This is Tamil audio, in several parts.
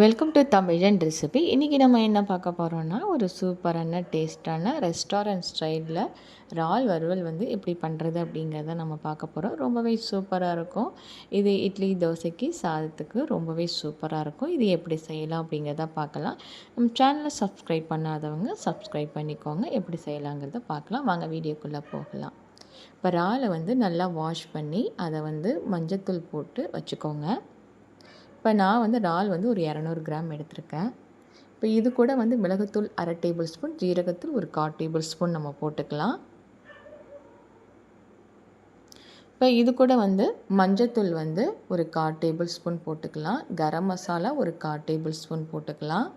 வெல்கம் டு தமிழன் ரெசிபி இன்றைக்கி நம்ம என்ன பார்க்க போகிறோன்னா ஒரு சூப்பரான டேஸ்டான ரெஸ்டாரண்ட் ஸ்டைலில் இறால் வறுவல் வந்து எப்படி பண்ணுறது அப்படிங்கிறத நம்ம பார்க்க போகிறோம் ரொம்பவே சூப்பராக இருக்கும். இது இட்லி தோசைக்கு சாதத்துக்கு ரொம்பவே சூப்பராக இருக்கும். இது எப்படி செய்யலாம் அப்படிங்கிறத பார்க்கலாம். நம்ம சேனலை சப்ஸ்கிரைப் பண்ணாதவங்க சப்ஸ்கிரைப் பண்ணிக்கோங்க. எப்படி செய்யலாங்கிறத பார்க்கலாம். வாங்க வீடியோக்குள்ளே போகலாம். இப்போ இறாலை வந்து நல்லா வாஷ் பண்ணி அதை வந்து மஞ்சத்தூள் போட்டு வச்சுக்கோங்க. இப்போ நான் வந்து இறால் வந்து ஒரு இரநூறு கிராம் எடுத்திருக்கேன். இப்போ இது கூட வந்து மிளகுத்தூள் அரை டேபிள் ஸ்பூன் ஜீரகத்தூள் ஒரு கால் டேபிள் ஸ்பூன் நம்ம போட்டுக்கலாம். இப்போ இது கூட வந்து மஞ்சத்தூள் வந்து ஒரு கால் டேபிள் ஸ்பூன் போட்டுக்கலாம். கரம் மசாலா ஒரு கால் டேபிள் ஸ்பூன் போட்டுக்கலாம்.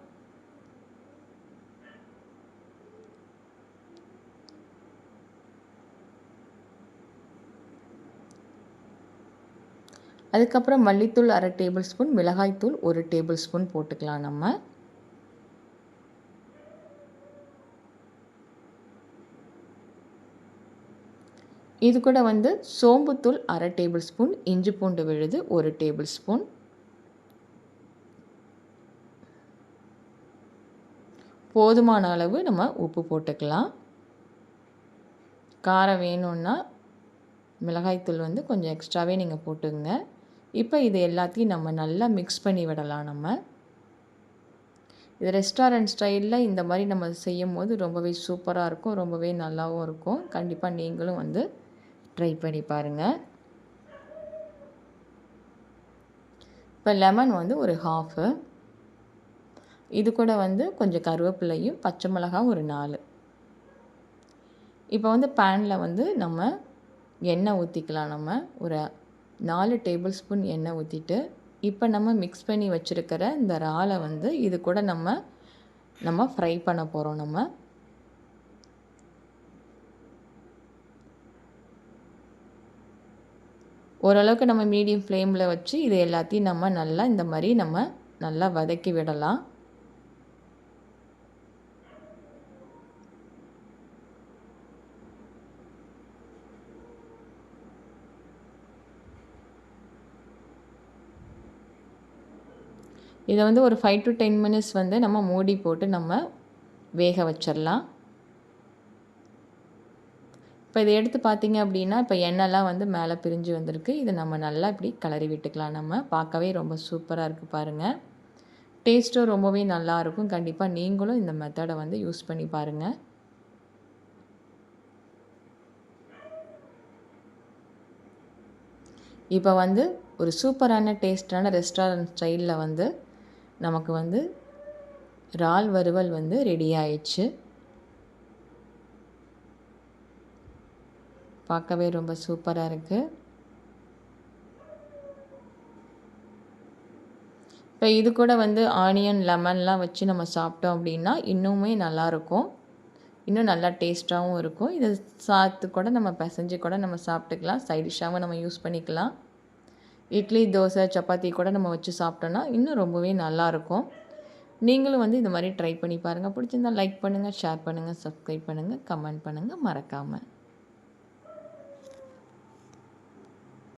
அதுக்கப்புறம் மல்லித்தூள் அரை டேபிள் ஸ்பூன் மிளகாய்த்தூள் ஒரு டேபிள் ஸ்பூன் போட்டுக்கலாம் நம்ம. இது கூட வந்து சோம்புத்தூள் அரை டேபிள் ஸ்பூன் இஞ்சி பூண்டு விழுது ஒரு டேபிள் ஸ்பூன் போதுமான அளவு நம்ம உப்பு போட்டுக்கலாம். காரம் வேணும்னா மிளகாய்த்தூள் வந்து கொஞ்சம் எக்ஸ்ட்ராவே நீங்கள் போட்டுங்க இப்போ இது எல்லாத்தையும் நம்ம நல்லா மிக்ஸ் பண்ணி விடலாம் நம்ம. இது ரெஸ்டாரண்ட் ஸ்டைலில் இந்த மாதிரி நம்ம செய்யும் போது ரொம்பவே சூப்பராக இருக்கும் ரொம்பவே நல்லாவும் இருக்கும். கண்டிப்பாக நீங்களும் வந்து ட்ரை பண்ணி பாருங்கள் இப்போ லெமன் வந்து ஒரு ஹாஃபு இது கூட வந்து கொஞ்சம் கருவேப்பிலையும் பச்சை மிளகாய் ஒரு நாலு. இப்போ வந்து பேனில் வந்து நம்ம எண்ணெய் ஊற்றிக்கலாம் நம்ம. ஒரு நாலு டேபிள் ஸ்பூன் எண்ணெய் ஊற்றிட்டு இப்போ நம்ம மிக்ஸ் பண்ணி வச்சுருக்கிற இந்த இறாலை வந்து இது கூட நம்ம நம்ம ஃப்ரை பண்ண போகிறோம் நம்ம. ஓரளவுக்கு நம்ம மீடியம் ஃப்ளேமில் வச்சு இது எல்லாத்தையும் நம்ம நல்லா இந்த மாதிரி நம்ம நல்லா வதக்கி விடலாம். இதை வந்து ஒரு ஃபைவ் டு டென் மினிட்ஸ் வந்து நம்ம மூடி போட்டு நம்ம வேக வச்சிடலாம். இப்போ இதை எடுத்து பார்த்தீங்க அப்படின்னா இப்போ எண்ணெய்லாம் வந்து மேலே பிரிஞ்சு வந்திருக்கு. இதை நம்ம நல்லா இப்படி கலரி விட்டுக்கலாம். நம்ம பார்க்கவே ரொம்ப சூப்பராக இருக்குது பாருங்கள் டேஸ்ட்டும் ரொம்பவே நல்லாயிருக்கும் கண்டிப்பாக நீங்களும் இந்த மெத்தடை வந்து யூஸ் பண்ணி பாருங்கள் இப்போ வந்து ஒரு சூப்பரான டேஸ்டான ரெஸ்டாரண்ட் ஸ்டைலில் வந்து நமக்கு வந்து இறால் வறுவல் வந்து ரெடி ஆயிடுச்சு. பார்க்கவே ரொம்ப சூப்பராக இருக்குது இப்போ இது கூட வந்து ஆனியன் லெமன்லாம் வச்சு நம்ம சாப்பிட்டோம் அப்படின்னா இன்னுமே நல்லாயிருக்கும். இன்னும் நல்லா டேஸ்ட்டாகவும் இருக்கும். இது சாத்து கூட நம்ம பிசைஞ்சு கூட நம்ம சாப்பிட்டுக்கலாம். சைடிஷ்ஷாகவும் நம்ம யூஸ் பண்ணிக்கலாம். இட்லி தோசை சப்பாத்தி கூட நம்ம வச்சு சாப்பிட்டோன்னா இன்னும் ரொம்பவே நல்லாயிருக்கும். நீங்களும் வந்து இந்த மாதிரி ட்ரை பண்ணி பாருங்கள் பிடிச்சிருந்தால் லைக் பண்ணுங்கள் ஷேர் பண்ணுங்கள் சப்ஸ்கிரைப் பண்ணுங்கள் கமெண்ட் பண்ணுங்கள் மறக்காமல்